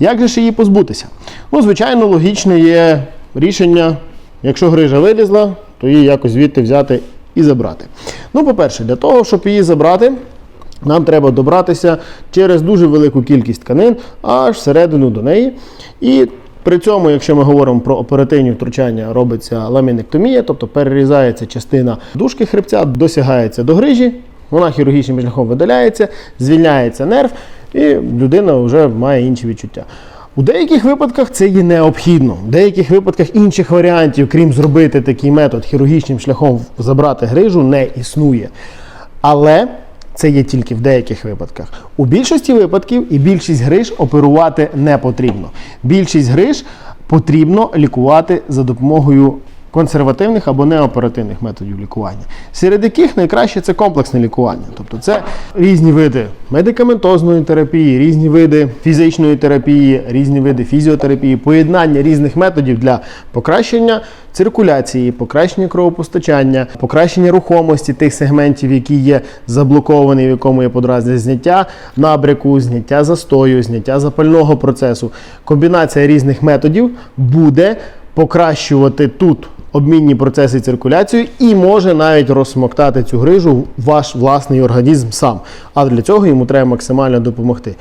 Як же ж її позбутися? Ну, звичайно, логічне є рішення, якщо грижа вилізла, то її якось звідти взяти і забрати. Ну, по-перше, для того, щоб її забрати, нам треба добратися через дуже велику кількість тканин аж всередину до неї. І при цьому, якщо ми говоримо про оперативні втручання, робиться ламінектомія, тобто перерізається частина дужки хребця, досягається до грижі, вона хірургічним шляхом видаляється, звільняється нерв, і людина вже має інші відчуття. У деяких випадках це є необхідно. В деяких випадках інших варіантів, крім зробити такий метод хірургічним шляхом забрати грижу, не існує. Але це є тільки в деяких випадках. У більшості випадків і більшість гриж оперувати не потрібно. Більшість гриж потрібно лікувати за допомогою консервативних або неоперативних методів лікування, серед яких найкраще це комплексне лікування. Тобто це різні види медикаментозної терапії, різні види фізичної терапії, різні види фізіотерапії, поєднання різних методів для покращення циркуляції, покращення кровопостачання, покращення рухомості тих сегментів, які є заблоковані, в якому є подразне зняття набряку, зняття застою, зняття запального процесу. Комбінація різних методів буде покращувати тут обмінні процеси циркуляцію і може навіть розсмоктати цю грижу ваш власний організм сам. А для цього йому треба максимально допомогти.